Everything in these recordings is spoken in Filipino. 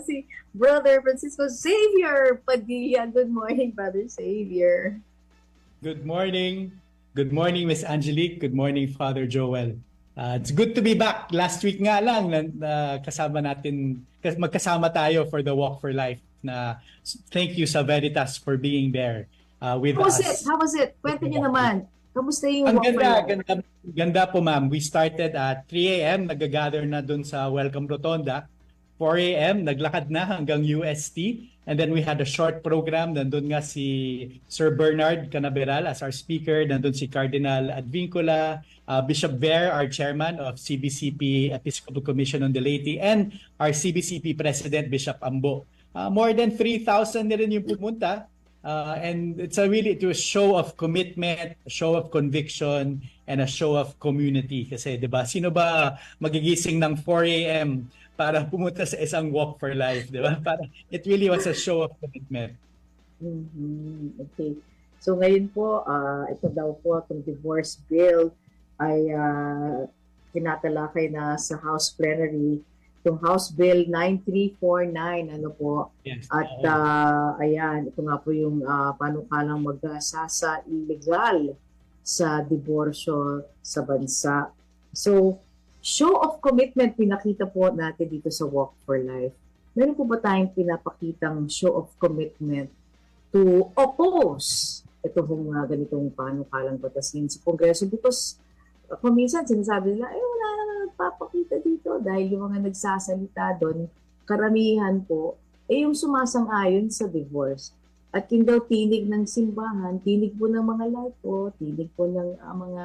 si Brother Francisco Xavier Padilla. Good morning, Brother Xavier. Good morning. Good morning, Miss Angelique. Good morning, Father Joel. Uh, it's good to be back. Last week nga lang na, na kasama natin, kas- magkasama tayo for the Walk for Life. Na thank you sa Veritas for being there uh, with How was us. it? How was it? Kwento niyo naman. Kamusta yung Ang walk for ganda, life? ganda, ganda po ma'am. We started at 3 a.m. Nag-gather na dun sa Welcome Rotonda. 4 a.m. Naglakad na hanggang UST. And then we had a short program. Nandun nga si Sir Bernard Canaveral as our speaker. Nandun si Cardinal Advincula, uh, Bishop Ver, our chairman of CBCP Episcopal Commission on the Laity, and our CBCP President, Bishop Ambo. Uh, more than 3,000 na rin yung pumunta. Uh, and it's a really to a show of commitment, a show of conviction, and a show of community. Kasi, di ba, sino ba magigising ng 4 a.m. para pumunta sa isang walk for life, di ba? Para, it really was a show of commitment. Mhm, Okay. So ngayon po, ah, ito daw po, itong divorce bill ay ah, tinatalakay na sa House Plenary. Itong House Bill 9349, ano po, Yes. At ah, ayan, ito nga po yung uh, panukalang magsasa illegal sa diborsyo sa bansa. So, show of commitment pinakita po natin dito sa Walk for Life. Meron po ba tayong pinapakitang show of commitment to oppose ito hong uh, ganitong panukalang batasin sa Kongreso? Because uh, kung minsan sinasabi nila, eh wala naman nagpapakita dito dahil yung mga nagsasalita doon, karamihan po, eh yung sumasang-ayon sa divorce. At yun daw tinig ng simbahan, tinig po ng mga laito, tinig po ng ah, mga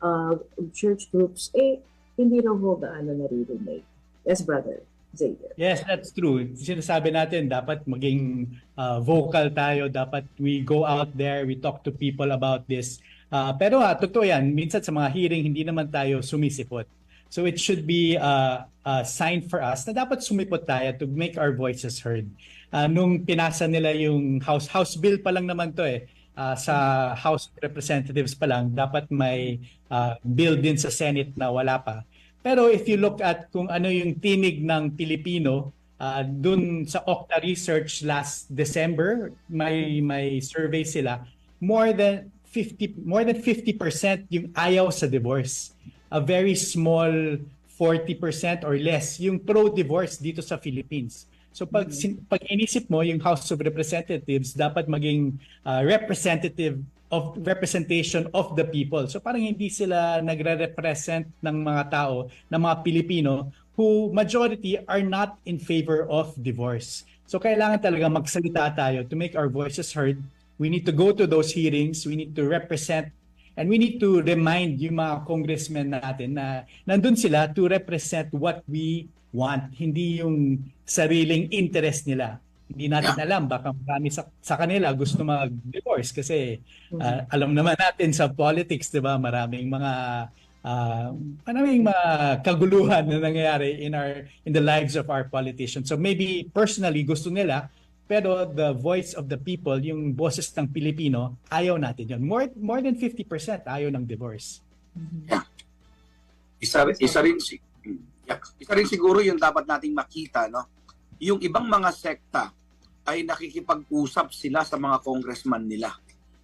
ah, church groups, eh hindi raw ho gaano naririnig. Yes, brother. Xavier. Yes, that's true. Sinasabi natin, dapat maging uh, vocal tayo. Dapat we go out there, we talk to people about this. Uh, pero ah, totoo yan, minsan sa mga hearing, hindi naman tayo sumisipot. So it should be uh, a sign for us na dapat sumipot tayo to make our voices heard. Uh, nung pinasa nila yung House, House Bill pa lang naman to eh, uh, sa House of Representatives pa lang, dapat may uh, bill din sa Senate na wala pa. Pero if you look at kung ano yung tinig ng Pilipino, uh, dun sa Okta Research last December, may may survey sila, more than 50 more than 50% yung ayaw sa divorce. A very small 40% or less yung pro-divorce dito sa Philippines. So pag sin- pag inisip mo yung House of Representatives dapat maging uh, representative of representation of the people. So parang hindi sila nagre-represent ng mga tao, ng mga Pilipino who majority are not in favor of divorce. So kailangan talaga magsalita tayo to make our voices heard. We need to go to those hearings, we need to represent and we need to remind yung mga congressmen natin na nandun sila to represent what we want, hindi yung sariling interest nila. Hindi natin alam, baka marami sa, sa kanila gusto mag-divorce kasi ah, alam naman natin sa politics, di ba, maraming mga ah, maraming mga kaguluhan na nangyayari in our in the lives of our politicians. So maybe personally gusto nila pero the voice of the people, yung boses ng Pilipino, ayaw natin yun. More, more than 50% ayaw ng divorce. Isa, isa rin si yeah, isa rin siguro yung dapat nating makita no. Yung ibang mga sekta ay nakikipag-usap sila sa mga congressman nila.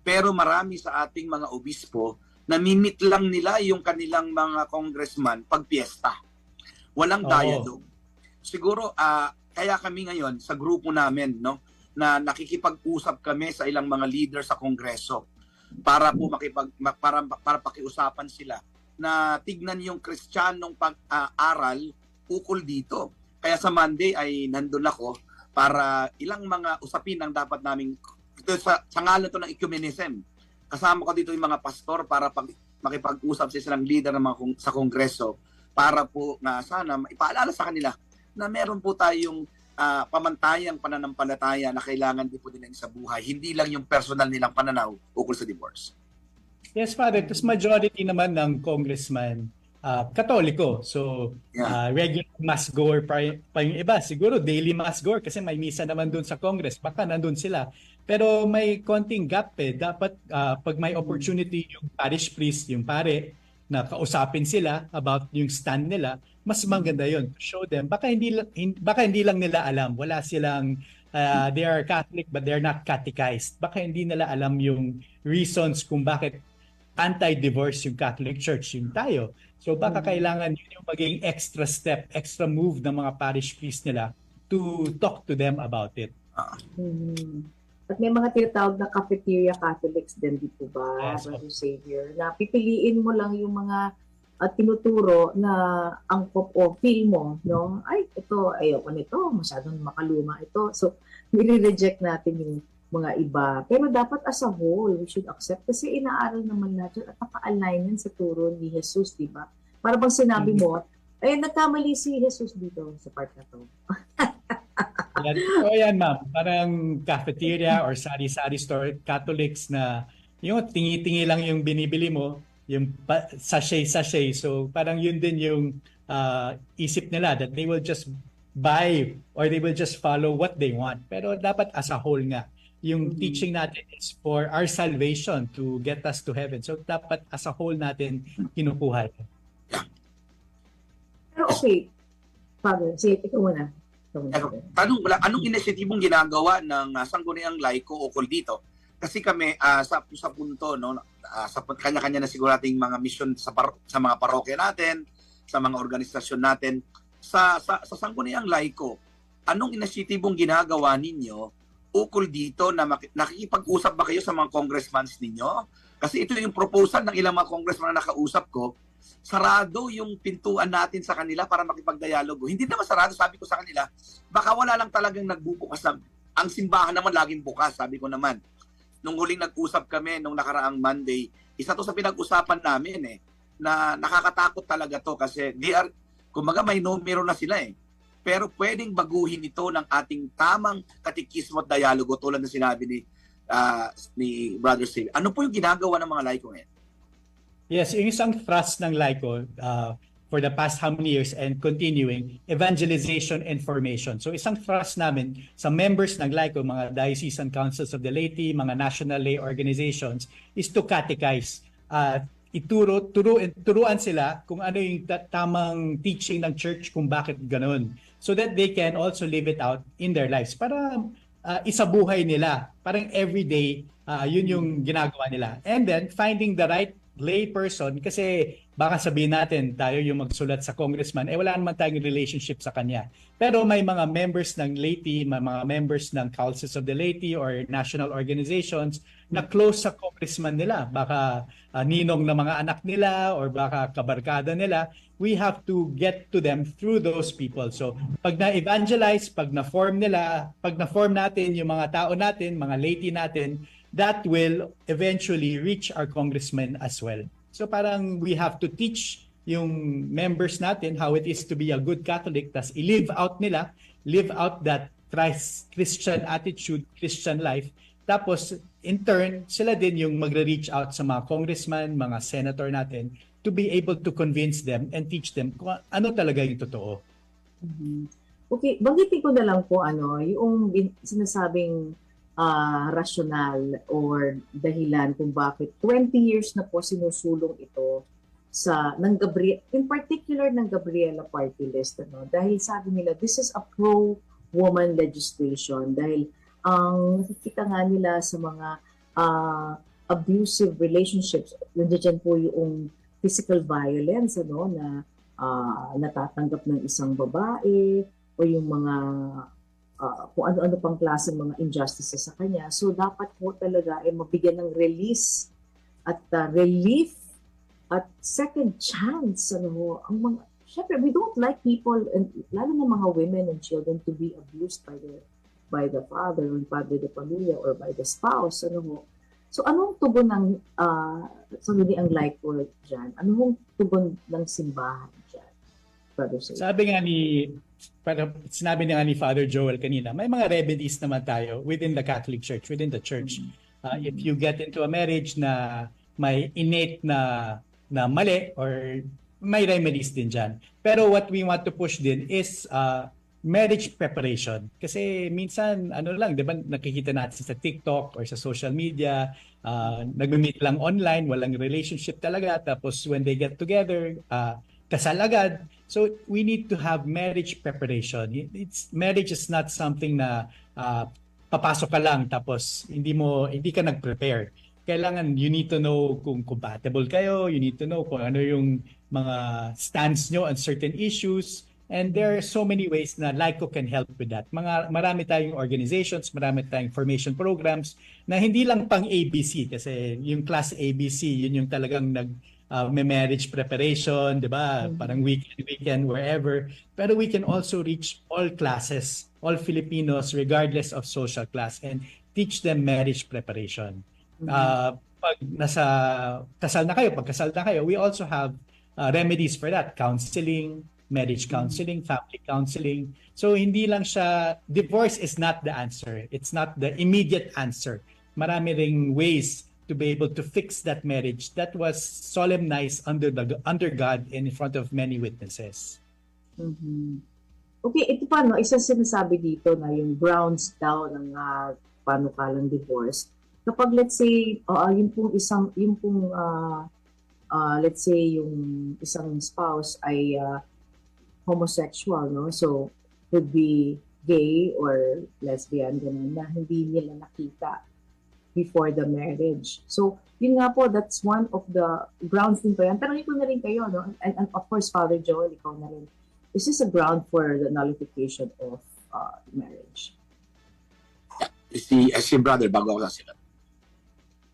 Pero marami sa ating mga obispo namimit lang nila yung kanilang mga congressman pag piyesta. Walang Oo. dialogue. Siguro ah, kaya kami ngayon sa grupo namin no na nakikipag-usap kami sa ilang mga leader sa kongreso para po makipag ma- para para pakiusapan sila na tignan yung kristyanong pag-aaral ukol dito. Kaya sa Monday ay nandun ako para ilang mga usapin ang dapat naming ito sa, sa ngalan to ng ecumenism. Kasama ko dito yung mga pastor para pag, makipag-usap sa silang leader ng mga sa kongreso para po nga sana ipaalala sa kanila na meron po tayong ah, pamantayang pananampalataya na kailangan din po din sa buhay. Hindi lang yung personal nilang pananaw ukol sa divorce. Yes, Father. Tapos majority naman ng congressman ah, katoliko. So, Yeah. ah, regular mass goer pa, pa yung iba. Siguro daily mass goer kasi may misa naman dun sa Congress. Baka nandun sila. Pero may konting gap eh. Dapat ah, pag may opportunity yung parish priest, yung pare, na kausapin sila about yung stand nila, mas maganda yon to show them. Baka hindi, baka hindi lang nila alam. Wala silang, uh, they are Catholic but they're not catechized. Baka hindi nila alam yung reasons kung bakit anti-divorce yung Catholic Church, yung tayo. So baka Mhm. kailangan yun yung maging extra step, extra move ng mga parish priest nila to talk to them about it. Mhm. At may mga tinatawag na cafeteria Catholics din dito ba, Yes, Brother Xavier, na pipiliin mo lang yung mga at tinuturo na angkop o feel mo, no? Ay, ito, ayoko nito, masyadong makaluma ito. So, nire-reject natin yung mga iba. Pero dapat as a whole, we should accept kasi inaaral naman natin at naka-align yan sa turo ni Jesus, di ba? Para bang sinabi mo, eh, nagkamali si Jesus dito sa part na to. Yan, so yan ma'am, parang cafeteria or sari-sari store Catholics na yung tingi-tingi lang yung binibili mo, yung sachet-sachet. So parang yun din yung ah, isip nila that they will just buy or they will just follow what they want. Pero dapat as a whole nga, yung Mhm. teaching natin is for our salvation to get us to heaven. So dapat as a whole natin kinukuha. Pero okay, Father, sige, ikaw muna. Ano, tanong wala, anong inisyatibong ginagawa ng uh, sangguniang laiko ukol dito? Kasi kami ah, sa sa punto no ah, sa kanya-kanya na siguro ating mga mission sa par- sa mga parokya natin, sa mga organisasyon natin sa sa, sa sangguniang laiko. Anong inisyatibong ginagawa ninyo ukol dito na nakikipag-usap ba kayo sa mga congressmans ninyo? Kasi ito yung proposal ng ilang mga congressman na nakausap ko, sarado yung pintuan natin sa kanila para makipagdialogo. Hindi naman sarado, sabi ko sa kanila, baka wala lang talagang nagbubukas na, ang simbahan naman laging bukas, sabi ko naman. Nung huling nag-usap kami, nung nakaraang Monday, isa to sa pinag-usapan namin eh, na nakakatakot talaga to kasi they are, kumbaga may numero na sila eh. Pero pwedeng baguhin ito ng ating tamang katikismo at dialogo tulad na sinabi ni ah, ni Brother Steve. Ano po yung ginagawa ng mga laiko ngayon? Yes, yung isang thrust ng LICO uh, for the past how many years and continuing, evangelization and formation. So isang thrust namin sa members ng LICO, mga diocesan councils of the laity, mga national lay organizations, is to catechize. Uh, ituro, turo, turuan sila kung ano yung ta- tamang teaching ng church kung bakit ganun. So that they can also live it out in their lives. Para uh, isabuhay nila. Parang everyday, uh, yun yung ginagawa nila. And then, finding the right lay person kasi baka sabihin natin tayo yung magsulat sa congressman eh wala naman tayong relationship sa kanya. Pero may mga members ng laity may mga members ng councils of the laity or national organizations na close sa congressman nila. Baka ah, ninong na mga anak nila or baka kabarkada nila. We have to get to them through those people. So pag na-evangelize pag na-form nila pag na-form natin yung mga tao natin mga laity natin that will eventually reach our congressmen as well. So parang we have to teach yung members natin how it is to be a good Catholic, tas i-live out nila, live out that Christ, Christian attitude, Christian life. Tapos, in turn, sila din yung magre-reach out sa mga congressman, mga senator natin to be able to convince them and teach them kung ano talaga yung totoo. Mhm. Okay, banggitin ko na lang po ano, yung bin- sinasabing ah, rational or dahilan kung bakit 20 years na po sinusulong ito sa ng Gabriel in particular ng Gabriela Party List ano? Dahil sabi nila this is a pro woman legislation. Dahil ang nakikita nga nila sa mga ah, abusive relationships nandiyan po yung physical violence ano? Na ah, natatanggap ng isang babae o yung mga ah, kung ano-ano pang klase mga injustices sa kanya. So dapat po talaga ay mabigyan ng release at ah, relief at second chance ano ho, ang mga syempre we don't like people and lalo na mga women and children to be abused by the by the father or father de pamilya or by the spouse ano ho. So anong tugon ng uh, so hindi ang like word dyan? Anong tugon ng simbahan? Brother. Sabi nga ni para sinabi nga ni Father Joel kanina, may mga remedies naman tayo within the Catholic Church, within the church. Uh, if you get into a marriage na may innate na na mali or may remedies din dyan. Pero what we want to push din is uh, marriage preparation. Kasi minsan, ano lang, di ba, nakikita natin sa TikTok or sa social media, uh, nag-meet lang online, walang relationship talaga. Tapos when they get together, uh, kasal agad. So we need to have marriage preparation. It's marriage is not something na uh, papasok ka lang tapos hindi mo hindi ka nag-prepare. Kailangan you need to know kung compatible kayo, you need to know kung ano yung mga stance nyo on certain issues. And there are so many ways na LICO can help with that. Mga, marami tayong organizations, marami tayong formation programs na hindi lang pang ABC kasi yung class ABC, yun yung talagang nag uh, may marriage preparation, 'di ba? Mhm. Parang weekend weekend wherever. Pero we can also reach all classes, all Filipinos regardless of social class and teach them marriage preparation. Mhm. Uh, pag nasa kasal na kayo, pag kasal na kayo, we also have uh, remedies for that. Counseling, marriage counseling, family counseling. So hindi lang siya, divorce is not the answer. It's not the immediate answer. Marami ring ways to be able to fix that marriage that was solemnized under the under God and in front of many witnesses. Mhm. Okay, ito pa, no, isang sinasabi dito na yung grounds daw ng uh, panukalang divorce. Kapag let's say, uh, yung pong isang, yung pong, uh, uh, let's say, yung isang spouse ay uh, homosexual, no? So, could be gay or lesbian, ganun, na hindi nila nakita before the marriage. So, yun nga po, that's one of the grounds din po yan. Tanongin ko na rin kayo, no? And, and of course, Father Joel, ikaw na rin. Is this a ground for the nullification of uh, marriage? Si, eh, si brother, bago ako sasagot.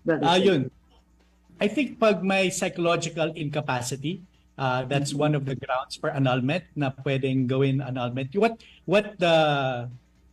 Brother Ah, Joel? yun. I think pag may psychological incapacity, uh, that's one of the grounds for annulment na pwedeng gawin annulment. What what the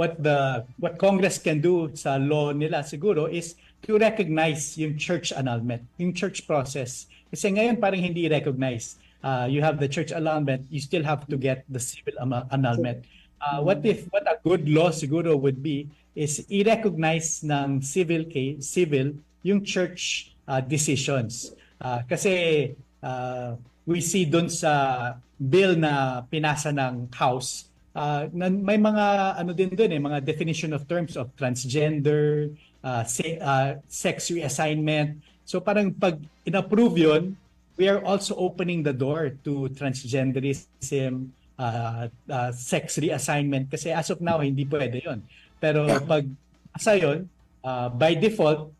what the what Congress can do sa law nila siguro is to recognize yung church annulment, yung church process. Kasi ngayon parang hindi recognize. Uh, you have the church annulment, you still have to get the civil annulment. Uh, what if what a good law siguro would be is i-recognize ng civil case, civil yung church uh, decisions. Uh, kasi uh, we see doon sa bill na pinasa ng House, uh, may mga ano din doon eh, mga definition of terms of transgender, uh, se- uh, sex reassignment. So parang pag in-approve yun, we are also opening the door to transgenderism, uh, uh, sex reassignment kasi as of now hindi pwede yon. Pero pag asa yon, uh, by default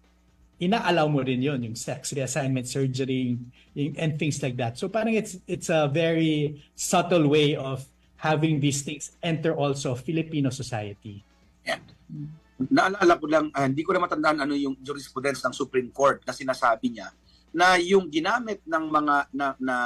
ina-allow mo rin yon yung sex reassignment surgery yung- and things like that. So parang it's it's a very subtle way of having these things enter also Filipino society. Naalala ko lang, ah, hindi ko na matandaan ano yung jurisprudence ng Supreme Court na sinasabi niya na yung ginamit ng mga na, na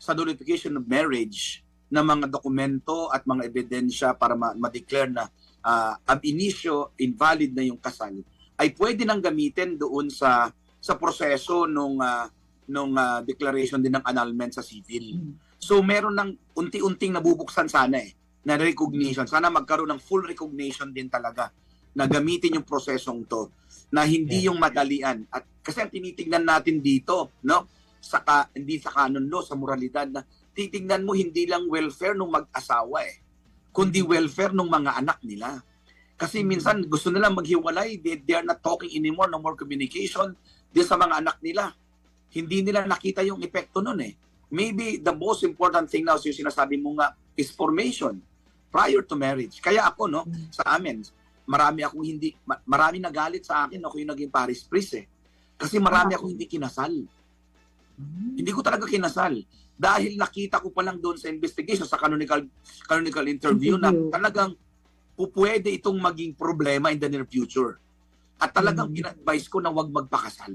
sa nullification of marriage na mga dokumento at mga ebidensya para ma- ma-declare na ah, ab initio invalid na yung kasal ay pwede nang gamitin doon sa sa proseso nung ah, nung ah, declaration din ng annulment sa civil. So meron ng unti-unting nabubuksan sana eh na recognition. Sana magkaroon ng full recognition din talaga na gamitin yung prosesong to na hindi Yeah. yung madalian. At kasi ang tinitingnan natin dito, no? Sa ka, hindi sa canon law, sa moralidad na titingnan mo hindi lang welfare ng mag-asawa eh, kundi welfare ng mga anak nila. Kasi minsan gusto nila maghiwalay, they, they are not talking anymore, no more communication din sa mga anak nila. Hindi nila nakita yung epekto nun eh. Maybe the most important thing now, yung sinasabi mo nga, is formation prior to marriage. Kaya ako, no, sa amin, marami akong hindi, ma- marami nagalit sa akin, ako yung naging Paris priest eh. Kasi marami akong hindi kinasal. Hindi ko talaga kinasal. Dahil nakita ko pa lang doon sa investigation, sa canonical, canonical interview, na talagang pupwede itong maging problema in the near future. At talagang Mm. in-advise ko na huwag magpakasal.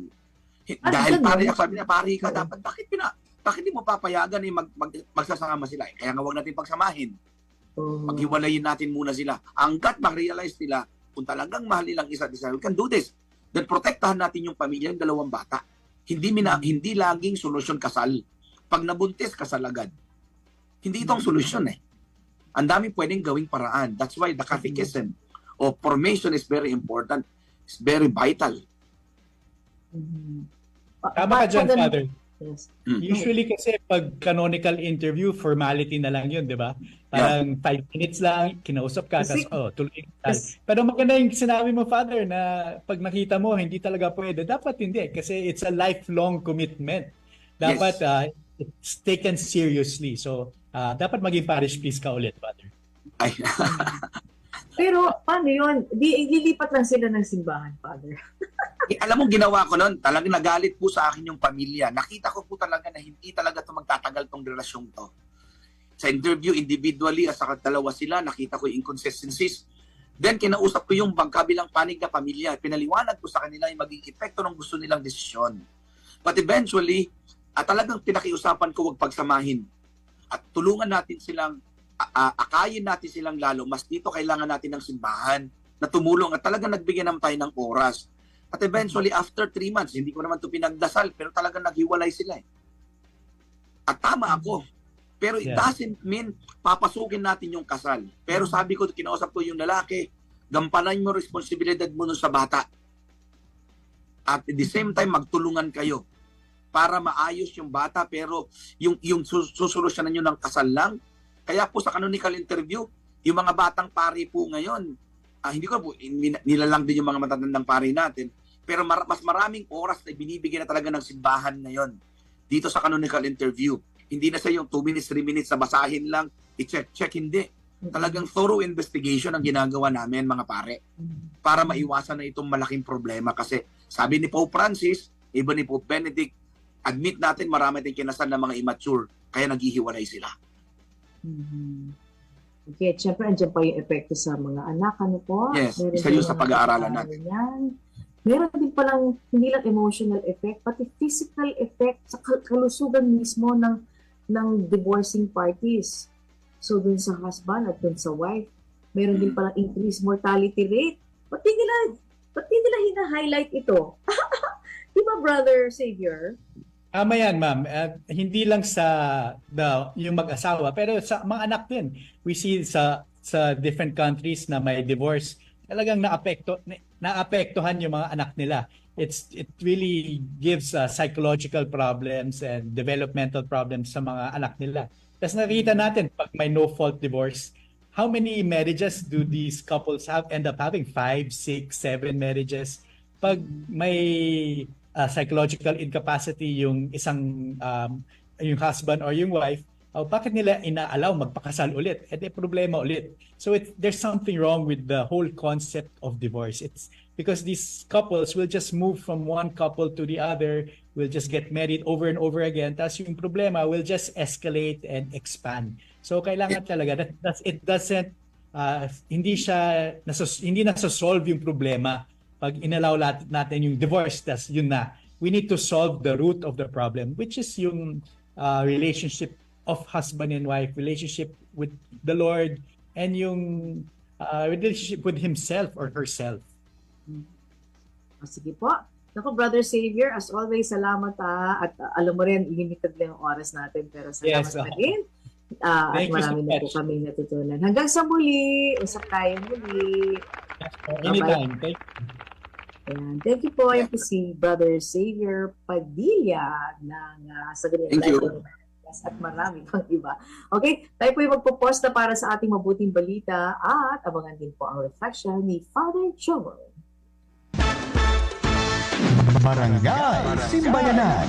Ah, Dahil pare, sabi niya, pare ka, dapat, bakit pina, bakit di mo papayagan eh, mag, mag, magsasama sila? Eh, Kaya nga huwag natin pagsamahin. Oh. Paghiwalayin natin muna sila. Hanggat ma-realize nila kung talagang mahal nilang isa't isa, we can do this. Then protektahan natin yung pamilya ng dalawang bata. Hindi mina, hindi laging solusyon kasal. Pag nabuntis, kasal agad. Hindi itong solusyon eh. Ang dami pwedeng gawing paraan. That's why the catechism of formation is very important. It's very vital. Tama ka dyan, Father- Yes. Usually kasi pag canonical interview, formality na lang yun, di ba? Parang five minutes lang, kinausap ka, Kasi- tapos oh, tuloy ka. Kasi- Pero maganda yung sinabi mo, Father, na pag nakita mo, hindi talaga pwede. Dapat hindi, kasi it's a lifelong commitment. Dapat ah, it's taken seriously. So, ah, dapat maging parish priest ka ulit, Father. Ay, Pero paano yun? Di, lilipat lang sila ng simbahan, Father. Eh, alam mo, ginawa ko noon, talagang nagalit po sa akin yung pamilya. Nakita ko po talaga na hindi talaga to magtatagal tong relasyong to. Sa interview, individually, at saka dalawa sila, nakita ko yung inconsistencies. Then, kinausap ko yung magkabilang panig na pamilya. Pinaliwanag ko sa kanila yung maging epekto ng gusto nilang desisyon. But eventually, at talagang pinakiusapan ko wag pagsamahin. At tulungan natin silang, a- akayin natin silang lalo. Mas dito kailangan natin ng simbahan na tumulong at talagang nagbigyan naman tayo ng oras. At eventually, after three months, hindi ko naman to pinagdasal, pero talagang naghiwalay sila eh. At tama ako. Pero it Yeah. doesn't mean papasukin natin yung kasal. Pero sabi ko, kinausap ko yung lalaki, gampanan mo responsibilidad mo nun sa bata. At at the same time, magtulungan kayo para maayos yung bata pero yung yung sus- susolusyonan nyo ng kasal lang. Kaya po sa canonical interview, yung mga batang pari po ngayon, ah, hindi ko po nilalang din yung mga matatandang pari natin, pero mar- mas maraming oras na binibigyan na talaga ng simbahan ngayon dito sa canonical interview. Hindi na sa yung 2 minutes, 3 minutes na basahin lang, i-check-check, hindi. Talagang thorough investigation ang ginagawa namin mga pare para maiwasan na itong malaking problema kasi sabi ni Pope Francis, iba ni Pope Benedict, admit natin marami tayong kinasal na mga immature kaya naghihiwalay sila. Mhm. Okay, at syempre, andyan pa yung epekto sa mga anak, ano po? Yes, Meron isa yun sa pag-aaralan pag-aaral natin. Yan. Meron din palang, hindi lang emotional effect, pati physical effect sa kal- kalusugan mismo ng ng divorcing parties. So, dun sa husband at dun sa wife, meron din palang increased mortality rate. Ba't di nila, ba't di nila hina-highlight ito? Di ba, brother Savior? Tama yan, ma'am. At hindi lang sa the, yung mag-asawa, pero sa mga anak din. We see sa sa different countries na may divorce, talagang naapekto na- naapektuhan yung mga anak nila. It's it really gives uh, psychological problems and developmental problems sa mga anak nila. Tapos nakita natin pag may no fault divorce, how many marriages do these couples have end up having? Five, six, seven marriages. Pag may uh, psychological incapacity yung isang um, yung husband or yung wife, oh, bakit nila inaalaw magpakasal ulit? Eh, di problema ulit. So it, there's something wrong with the whole concept of divorce. It's because these couples will just move from one couple to the other, will just get married over and over again. Tapos yung problema will just escalate and expand. So kailangan talaga that, that's, it doesn't uh, hindi siya nasos, hindi nasosolve yung problema pag inalaw natin yung divorce, tas yun na. We need to solve the root of the problem, which is yung uh, relationship of husband and wife, relationship with the Lord, and yung uh, relationship with himself or herself. O, sige po. Naku, Brother Savior, as always, salamat ha. At uh, alam mo rin, limited lang yung oras natin. Pero salamat Yes, pa oh. rin. Ah, at you so marami na po kami natutunan. Hanggang sa muli. Usap tayo muli. Anytime. Thank Ayan. Thank you po. Po si Brother Savior Padilla ng uh, sa ganyan Thank you. at marami pang iba. Okay, tayo po yung magpo-post na para sa ating mabuting balita at abangan din po ang reflection ni Father Joel. Barangay Simbayanan.